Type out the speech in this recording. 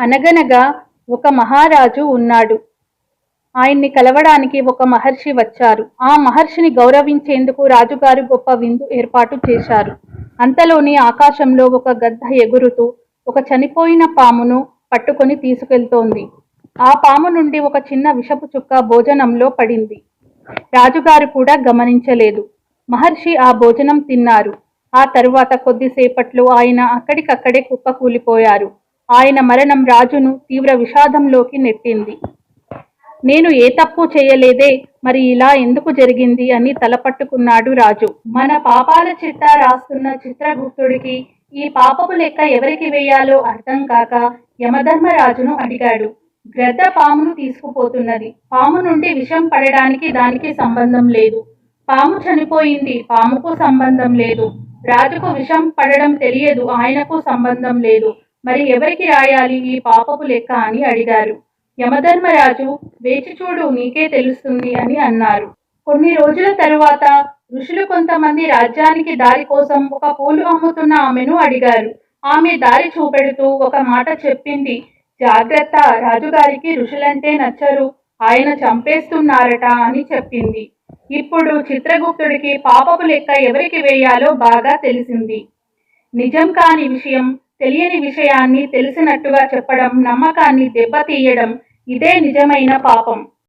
అనగనగా ఒక మహారాజు ఉన్నాడు. ఆయన్ని కలవడానికి ఒక మహర్షి వచ్చారు. ఆ మహర్షిని గౌరవించేందుకు రాజుగారు గొప్ప విందు ఏర్పాటు చేశారు. అంతలోని ఆకాశంలో ఒక గద్ద ఎగురుతూ ఒక చనిపోయిన పామును పట్టుకొని తీసుకెళ్తోంది. ఆ పాము నుండి ఒక చిన్న విషపు చుక్క భోజనంలో పడింది. రాజుగారు కూడా గమనించలేదు. మహర్షి ఆ భోజనం తిన్నారు. ఆ తరువాత కొద్దిసేపట్లో ఆయన అక్కడికక్కడే కుప్పకూలిపోయారు ఆయన మరణం రాజును తీవ్ర విషాదంలోకి నెట్టింది. నేను ఏ తప్పు చేయలేదే మరి ఇలా ఎందుకు జరిగింది అని తలపట్టుకున్నాడు రాజు. మన పాపాల చిట్టా రాస్తున్న చిత్రగుప్తుడికి ఈ పాపపు లెక్క ఎవరికి వేయాలో అర్థం కాక యమధర్మరాజును అడిగాడు. గ్రద్ద పామును తీసుకుపోతున్నది. పాము నుండి విషం పడడానికి దానికి సంబంధం లేదు. పాము చనిపోయింది. పాముకు సంబంధం లేదు. రాజుకు విషం పడడం తెలియదు. ఆయనకు సంబంధం లేదు. మరి ఎవరికి రాయాలి ఈ పాపపు లెక్క అని అడిగారు. యమధర్మరాజు వేచి చూడు నీకే తెలుస్తుంది అని అన్నారు. కొన్ని రోజుల తరువాత ఋషులు కొంతమంది రాజ్యానికి దారి కోసం ఒక పూలు అమ్ముతున్న ఆమెను అడిగారు. ఆమె దారి చూపెడుతూ ఒక మాట చెప్పింది. జాగ్రత్త రాజుగారికి ఋషులంటే నచ్చరు. ఆయన చంపేస్తున్నారట అని చెప్పింది. ఇప్పుడు చిత్రగుప్తుడికి పాపపు లెక్క ఎవరికి వేయాలో బాగా తెలిసింది. నిజం కాని విషయం తెలియని విషయాన్ని తెలిసినట్టుగా చెప్పడం నమ్మకాన్ని దెబ్బతీయడం ఇదే నిజమైన పాపం.